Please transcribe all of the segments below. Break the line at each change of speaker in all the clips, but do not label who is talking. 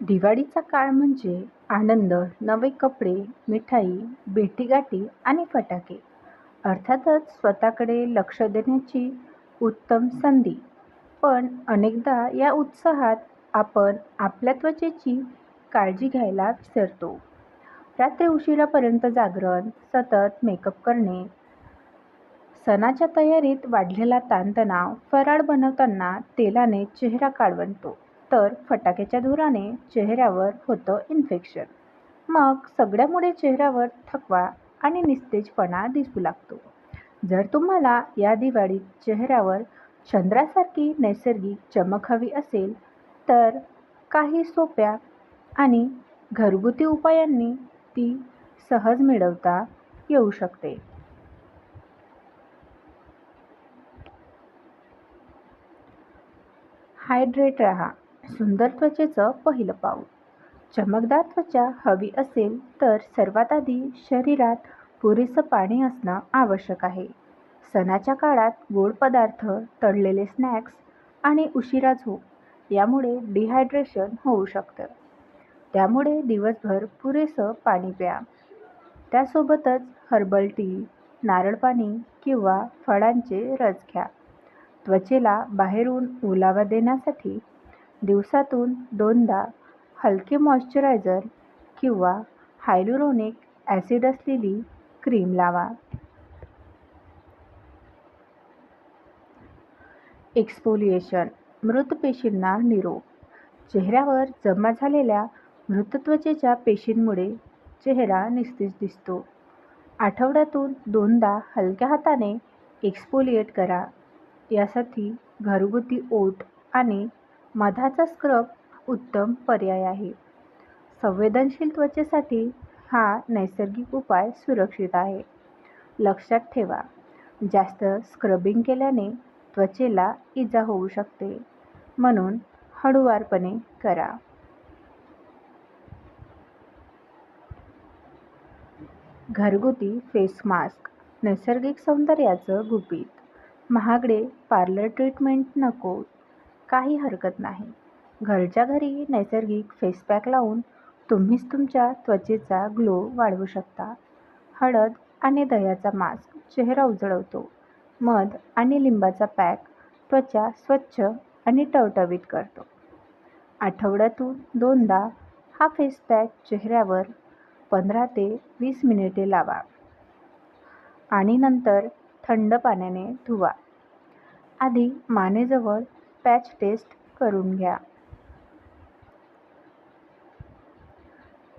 दिवाळीचा काळ म्हणजे आनंद, नवे कपडे, मिठाई, भेटीगाठी आणि फटाके. अर्थातच स्वतःकडे लक्ष देण्याची उत्तम संधी. पण अनेकदा या उत्साहात आपण आपल्या त्वचेची काळजी घ्यायला विसरतो. रात्री उशिरापर्यंत जागरण, सतत मेकअप करणे, सणाच्या तयारीत वाढलेला ताणतणाव, फराळ बनवताना तेलाने चेहरा काळवंटतो, तर फटाक्याच्या धुराने चेहऱ्यावर होतं इन्फेक्शन. मग सगळ्यामुळे चेहऱ्यावर थकवा आणि निस्तेजपणा दिसू लागतो. जर तुम्हाला या दिवाळीत चेहऱ्यावर चंद्रासारखी नैसर्गिक चमक हवी असेल, तर काही सोप्या आणि घरगुती उपायांनी ती सहज मिळवता येऊ शकते. हायड्रेट रहा सुंदर त्वचेचं पहिलं पाऊल. चमकदार त्वचा हवी असेल तर सर्वात आधी शरीरात पुरेसं पाणी असणं आवश्यक आहे. सणाच्या काळात गोड पदार्थ, तळलेले स्नॅक्स आणि उशिरा झोप यामुळे डिहायड्रेशन होऊ शकतं. त्यामुळे दिवसभर पुरेसं पाणी प्या. त्यासोबतच हर्बल टी, नारळ पाणी किंवा फळांचे रस घ्या. त्वचेला बाहेरून ओलावा देण्यासाठी दिवसातून दोनदा हलके मॉइश्चरायझर किंवा हायलुरोनिक ॲसिड असलेली क्रीम लावा. एक्सपोलिएशन मृत पेशींना निरोप. चेहऱ्यावर जमा झालेल्या मृत त्वचेच्या पेशींमुळे चेहरा निस्तेज दिसतो. आठवड्यातून दोनदा हलक्या हाताने एक्सपोलिएट करा. यासाठी घरगुती ओट आणि मधाचा स्क्रब उत्तम पर्याय आहे. संवेदनशील त्वचेसाठी हा नैसर्गिक उपाय सुरक्षित आहे. लक्षात ठेवा, जास्त स्क्रबिंग केल्याने त्वचेला इजा होऊ शकते, म्हणून हळूवारपणे करा. घरगुती फेस मास्क नैसर्गिक सौंदर्याचं गुपित. महागडे पार्लर ट्रीटमेंट नको काही हरकत नाही. घरच्या घरी नैसर्गिक फेस पॅक लावून तुम्हीच तुमच्या त्वचेचा ग्लो वाढवू शकता. हळद आणि दह्याचा मास्क चेहरा उजळवतो. मध आणि लिंबाचा पॅक त्वचा स्वच्छ आणि टवटवीत करतो. आठवड्यातून दोनदा हा फेस पॅक चेहऱ्यावर पंधरा ते वीस मिनिटे लावा आणि नंतर थंड पाण्याने धुवा. आधी मानेजवळ पॅच टेस्ट करून घ्या.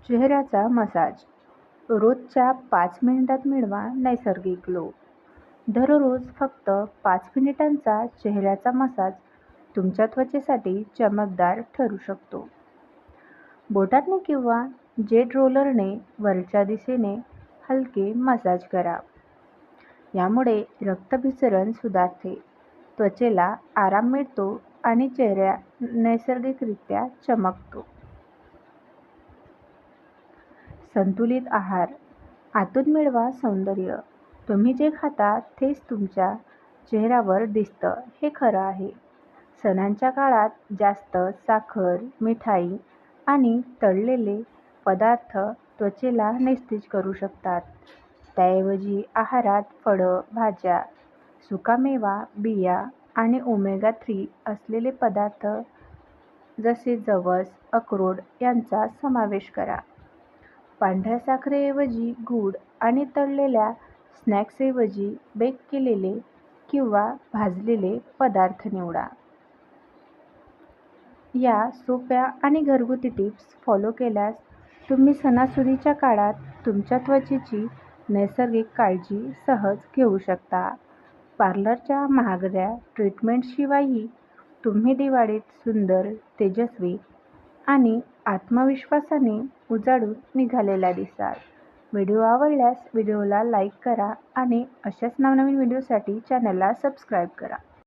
चेहऱ्याचा मसाज रोजच्या पाच मिनिटात मिळवा नैसर्गिक ग्लो. दररोज फक्त पाच मिनिटांचा चेहऱ्याचा मसाज तुमच्या त्वचेसाठी चमकदार ठरू शकतो. बोटांनी किंवा जेट रोलरने वरच्या दिशेने हलके मसाज करा. यामुळे रक्तभिसरण सुधारते, त्वचेला आराम मिळतो आणि चेहरा नैसर्गिकरित्या चमकतो. संतुलित आहार आतून मिळवा सौंदर्य तुम्ही जे खाता तेच तुमच्या चेहऱ्यावर दिसतं हे खरं आहे. सणांच्या काळात जास्त साखर, मिठाई आणि तळलेले पदार्थ त्वचेला निस्तेज करू शकतात. त्याऐवजी आहारात फळं, भाज्या, सुकामेवा, बिया आणि ओमेगा थ्री असलेले पदार्थ जसे जवस, अक्रोड यांचा समावेश करा. पांढऱ्या साखरेऐवजी गूळ आणि तळलेल्या स्नॅक्सऐवजी बेक केलेले किंवा भाजलेले पदार्थ निवडा. या सोप्या आणि घरगुती टिप्स फॉलो केल्यास तुम्ही सणासुदीच्या काळात तुमच्या त्वचेची नैसर्गिक काळजी सहज घेऊ शकता. पार्लरच्या महागड्या ट्रीटमेंटशिवायही तुम्ही दिवाळीत सुंदर, तेजस्वी आणि आत्मविश्वासाने उजाडून निघालेला दिसाल. व्हिडिओ आवडल्यास व्हिडिओला लाईक करा आणि अशाच नवनवीन व्हिडिओसाठी चॅनलला सबस्क्राईब करा.